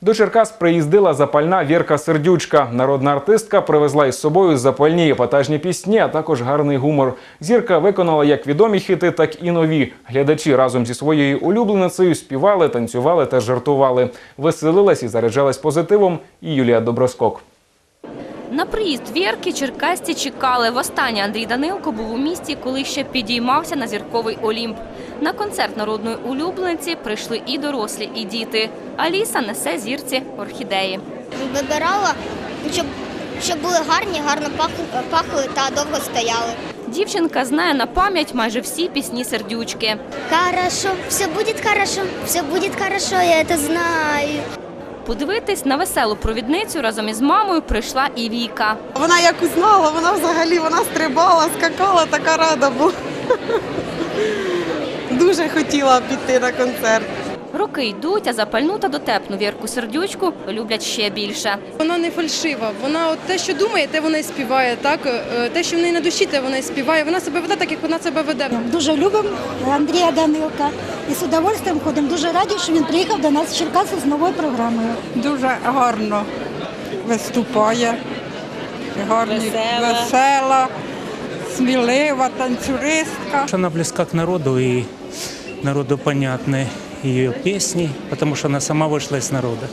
До Черкас приїздила запальна Вірка Сердючка. Народна артистка привезла із собою запальні епатажні пісні, а також гарний гумор. Зірка виконала як відомі хіти, так і нові. Глядачі разом зі своєю улюбленицею співали, танцювали та жартували. Веселилась і заряджалась позитивом. І Юлія Доброскок. На приїзд Вірки черкасці чекали. Востаннє Андрій Данилко був у місті, коли ще підіймався на зірковий Олімп. На концерт народної улюблениці прийшли і дорослі, і діти. Аліса несе зірці орхідеї. Вибирала, щоб, щоб були гарні, гарно пахли, пахли та довго стояли. Дівчинка знає на пам'ять майже всі пісні сердючки. Хорошо, все будет хорошо, все будет хорошо, я это знаю. Подивитись на веселу провідницю разом із мамою прийшла і Віка. Вона як узнала, вона взагалі вона стрибала, скакала, така рада була. Дуже хотіла піти на концерт. Роки йдуть, а запальну та дотепну Вірку сердючку люблять ще більше. Вона не фальшива. Вона от те, що думає, те вона і співає. Так Е, те, що в неї на душі, те вона і співає. Вона себе веде так, як вона себе веде. Дуже любимо Андрія Данилка і з удовольствием ходимо. Дуже раді, що він приїхав до нас в Черкаси з новою програмою. Дуже гарно виступає. Гарні, весела, смілива, танцюристка. Она близка к народу и народу понятны ее песни, потому что она сама вышла из народа.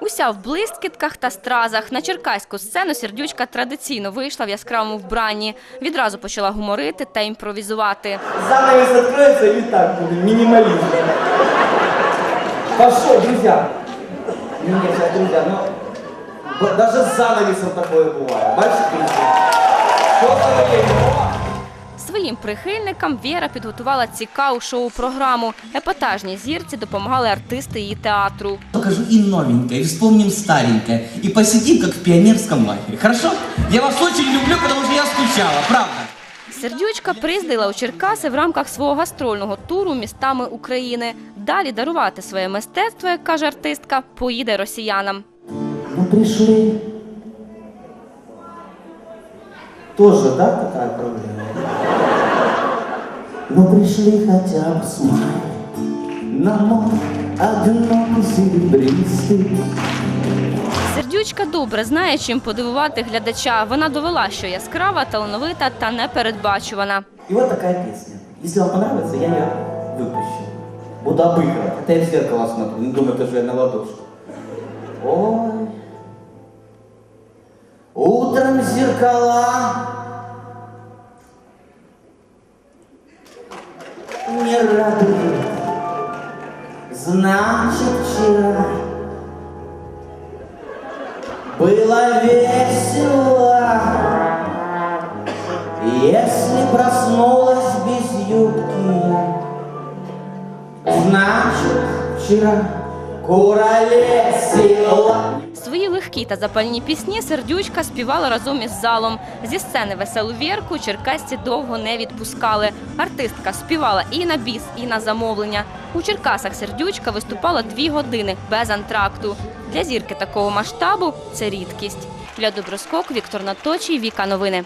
Уся в блискітках та стразах. На черкаську сцену сердючка традиційно вийшла в яскравому вбранні. Відразу почала гуморити та імпровізувати. Занавес откроется и так будет, минимализм. Пошел, друзья. Не, не, сейчас, ну, с занавесом такое бывает. Дальше, друзья. Что за время? Своїм прихильникам Віра підготувала цікаву шоу-програму. Епатажній зірці допомагали артисти її театру. Покажу и новенькое, и вспомним старенькое, и посидим, как в пионерском лагере. Хорошо? Я вас очень люблю, потому что я скучала, правда. Сердючка приїздила у Черкаси в рамках свого гастрольного туру містами України. Далі дарувати своє мистецтво, як каже артистка, поїде росіянам. Ну, пришли. Тоже, да, такая проблема? Ну, пришли хотя бы с мая на мой одинокий серебристый. Сердючка добре знає, чим подивувати глядача. Вона довела, що яскрава, талановита та непередбачувана. И вот такая песня. Если вам понравится, я ее выпущу. Буду обыгрывать. Это я в зеркало смотрю. Не думаю, что я на ладошку. Ой. Утром зеркала радует. Значит, вчера было весело. Если проснулась без юбки, значит вчера куролесила. Свої легкі та запальні пісні сердючка співала разом із залом. Зі сцени веселу вірку черкасці довго не відпускали. Артистка співала і на біс, і на замовлення. У Черкасах сердючка виступала дві години без антракту. Для зірки такого масштабу це рідкість. Для Доброскок, Віктор Наточій, Віка Новини.